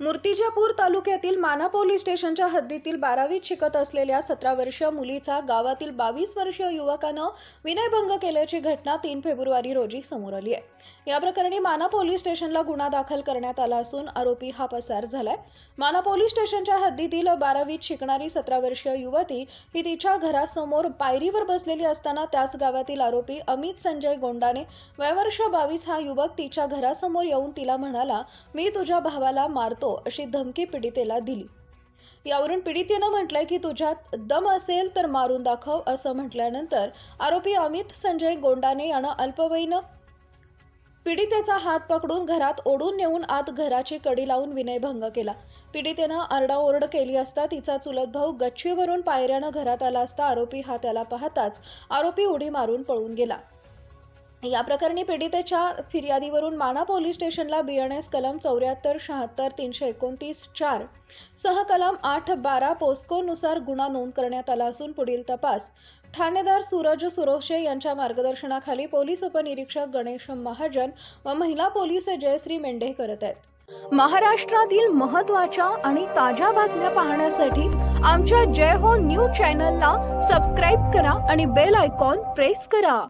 मूर्तिजापूर तालुक्यातील माना पोलीस स्टेशनच्या हद्दीतील बारावीत शिकत असलेल्या सतरा वर्षीय मुलीचा गावातील बावीस वर्षीय युवकानं विनयभंग केल्याची घटना तीन फेब्रुवारी रोजी समोर आली आहे. या प्रकरणी माना पोलीस स्टेशनला गुन्हा दाखल करण्यात आला असून आरोपी हा पसार झालाय. माना पोलीस स्टेशनच्या हद्दीतील बारावीत शिकणारी सतरा वर्षीय युवती ही तिच्या घरासमोर पायरीवर बसलेली असताना त्याच गावातील आरोपी अमित संजय गोंडाने वयवर्ष बावीस हा युवक तिच्या घरासमोर येऊन तिला म्हणाला मी तुझ्या भावाला मारतो अशी धमकी पीडितेला दिली. यावरून पीडितेनं म्हटलंय की तुझ्यात दम असेल तर मारून दाखव असं म्हटल्यानंतर आरोपी अमित संजय गोंडाने यानं अल्पवयीन पीडितेचा हात पकडून घरात ओढून नेऊन आत घराची कडी लावून विनयभंग केला. पीडितेनं आरडाओरड केली असता तिचा चुलत भाऊ गच्छीवरून पायऱ्यानं घरात आला असता आरोपी हा त्याला पाहताच आरोपी उडी मारून पळून गेला. या प्रकरणी पीडितेच्या फिर्यादीवरून माना पोलीस स्टेशनला बीएनएस कलम चौऱ्याहत्तर शहात्तर तीनशे एकोणतीस चार सह कलम आठ बारा पोस्कोनुसार गुन्हा नोंद करण्यात आला असून पुढील तपास ठाणेदार सूरज सुरोशे यांच्या मार्गदर्शनाखाली पोलीस उपनिरीक्षक गणेश महाजन व महिला पोलीस जयश्री मेंढे करत आहेत. महाराष्ट्रातील महत्त्वाच्या आणि ताज्या बातम्या पाहण्यासाठी आमच्या जय हो न्यूज चॅनलला सबस्क्राईब करा आणि बेल आयकॉन प्रेस करा.